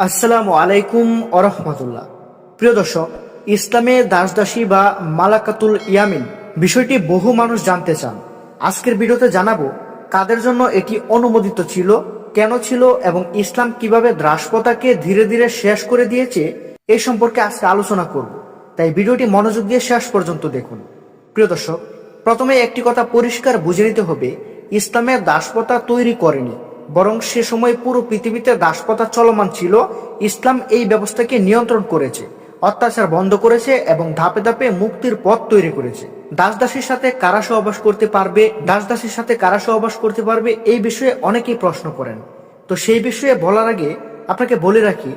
আসসালামু আলাইকুম আরহামতুল্লাহ প্রিয় দর্শক, ইসলামে দাসদাসী বা মালাকাতুল ইয়ামিন বিষয়টি বহু মানুষ জানতে চান। আজকের ভিডিওতে জানাব কাদের জন্য এটি অনুমোদিত ছিল, কেন ছিল এবং ইসলাম কীভাবে দ্রাসপতাকে ধীরে ধীরে শেষ করে দিয়েছে এ সম্পর্কে আজকে আলোচনা করব। তাই ভিডিওটি মনোযোগ দিয়ে শেষ পর্যন্ত দেখুন। প্রিয় দর্শক, প্রথমে একটি কথা পরিষ্কার বুঝে নিতে হবে ইসলামের দাসপতা তৈরি করেনি। বরং সে সময় পুরো পৃথিবীতে দাসপতা চলমান ছিল। ইসলাম এই ব্যবস্থাকে নিয়ন্ত্রণ করেছে, অত্যাচার বন্ধ করেছে এবং ধাপে ধাপে মুক্তির পথ তৈরি করেছে। দাস দাসীর সাথে কারা সহবাস করতে পারবে দাস দাসীর সাথে কারা সহবাস করতে পারবে এই বিষয়ে অনেকেই প্রশ্ন করেন। তো সেই বিষয়ে বলার আগে আপনাকে বলে রাখি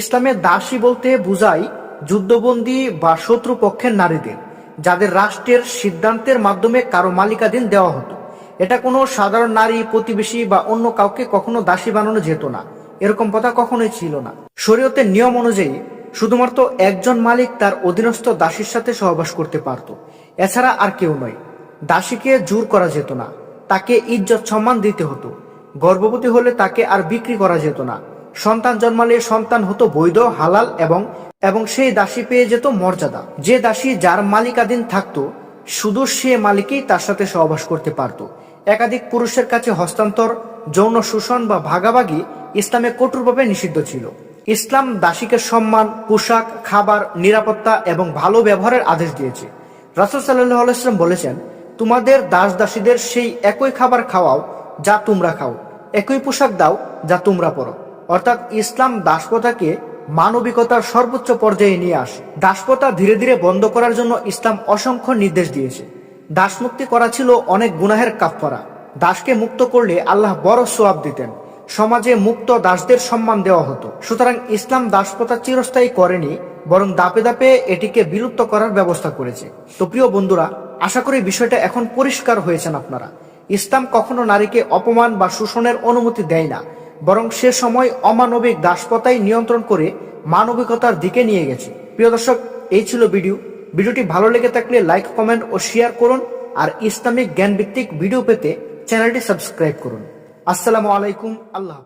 ইসলামের দাসী বলতে বুঝায় যুদ্ধবন্দী বা শত্রু পক্ষের নারীদের, যাদের রাষ্ট্রের সিদ্ধান্তের মাধ্যমে কারও মালিকাধীন দেওয়া হতো। এটা কোনো সাধারণ নারী, প্রতিবেশী বা অন্য কাউকে কখনো দাসী বানানো যেত না। এরকম কথা কখনোই ছিল না। শরীয়তের নিয়ম অনুযায়ী শুধুমাত্র একজন মালিক তার অধীনস্থ দাসীর সাথে সহবাস করতে পারত। এছাড়া আর কেউ নয়। দাসীকে জোর করা যেত না। তাকে ইজ্জত সম্মান দিতে হতো। গর্ভবতী হলে তাকে আর বিক্রি করা যেত না। সন্তান জন্মালে সন্তান হতো বৈধ, হালাল এবং এবং সেই দাসী পেয়ে যেত মর্যাদা। যে দাসী যার মালিকাধীন থাকতো, শুধু সে মালিকই তার সাথে সহবাস করতে পারত। একাধিক পুরুষের কাছে হস্তান্তর, যৌন শোষণ বা ভাগাভাগি ইসলামে কঠোরভাবে নিষিদ্ধ ছিল। ইসলাম দাসীকে সম্মান, পোশাক, খাবার, নিরাপত্তা এবং ভালো ব্যবহারের আদেশ দিয়েছে। রাসুল সাল্লাহ আলাইসলাম বলেছেন, তোমাদের দাস দাসীদের সেই একই খাবার খাওয়াও যা তোমরা খাও। একই পোশাক দাও যা তোমরা পরো। অর্থাৎ ইসলাম দাসপ্রথাকে মানবিকতার সর্বোচ্চ পর্যায়ে নিয়ে আসে। দাসপ্রথা ধীরে ধীরে বন্ধ করার জন্য ইসলাম অসংখ্য নির্দেশ দিয়েছে। দাসমুক্তি করা ছিল অনেক গুনাহের কাফফারা। দাসকে মুক্ত করলে আল্লাহ বড় সোয়াব দিতেন। সমাজে মুক্ত দাসদের সম্মান দেওয়া হতো। সুতরাং ইসলাম দাসপ্রথা চিরস্থায়ী করেনি, বরং দাপে দাপে এটিকে বিলুপ্ত করার ব্যবস্থা করেছে। তো প্রিয় বন্ধুরা, আশা করি বিষয়টা এখন পরিষ্কার হয়েছেন আপনারা। ইসলাম কখনো নারীকে অপমান বা শোষণের অনুমতি দেয় না, বরং সে সময় অমানবিক দাসপতাই নিয়ন্ত্রণ করে মানবিকতার দিকে নিয়ে গেছে। প্রিয় দর্শক, এই ছিল ভিডিও। ভিডিওটি ভালো লেগে থাকলে লাইক কমেন্ট ও শেয়ার করুন আর ইসলামিক জ্ঞানভিত্তিক ভিডিও পেতে চ্যানেলটি সাবস্ক্রাইব করুন আসসালামু আলাইকুম, আল্লাহ।